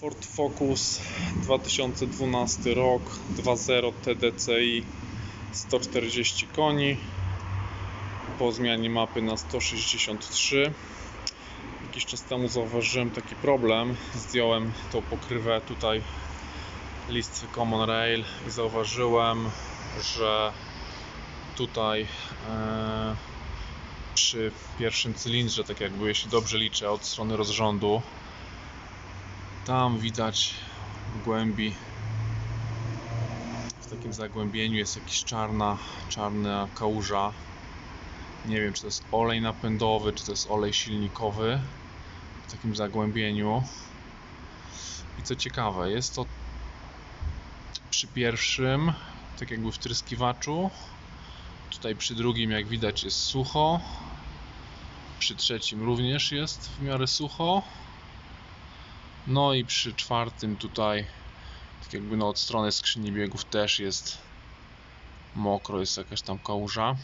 Ford Focus 2012 rok 2.0 TDCi 140 koni. Po zmianie mapy na 163 jakiś czas temu zauważyłem taki problem. Zdjąłem tą pokrywę tutaj listwy Common Rail i zauważyłem, że tutaj e, przy pierwszym cylindrze, tak jakby jeśli dobrze liczę od strony rozrządu tam widać w głębi w takim zagłębieniu jest jakaś czarna, czarna kałuża. Nie wiem czy to jest olej napędowy, czy to jest olej silnikowy w takim zagłębieniu. I co ciekawe, jest to przy pierwszym tak jakby wtryskiwaczu tutaj przy drugim jak widać jest sucho. Przy trzecim również jest w miarę sucho no i przy czwartym tutaj tak jakby no od strony skrzyni biegów też jest mokro, jest jakaś tam kałuża.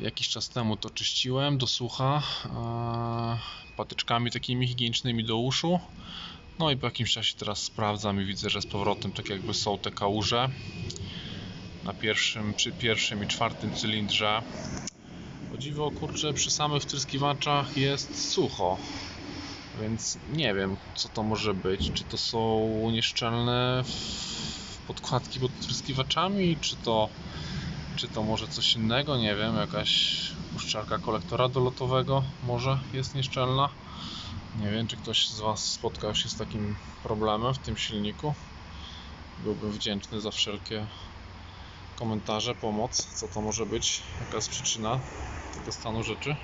Jakiś czas temu to czyściłem do sucha e, patyczkami takimi higienicznymi do uszu. No i po jakimś czasie teraz sprawdzam i widzę, że z powrotem tak jakby są te kałuże na pierwszym, przy pierwszym i czwartym cylindrze. O dziwo kurczę przy samych wtryskiwaczach jest sucho więc nie wiem co to może być. Czy to są nieszczelne podkładki pod wtryskiwaczami czy to czy to może coś innego, nie wiem, jakaś uszczarka kolektora dolotowego może jest nieszczelna? Nie wiem, czy ktoś z Was spotkał się z takim problemem w tym silniku? Byłbym wdzięczny za wszelkie komentarze, pomoc, co to może być, jaka jest przyczyna tego stanu rzeczy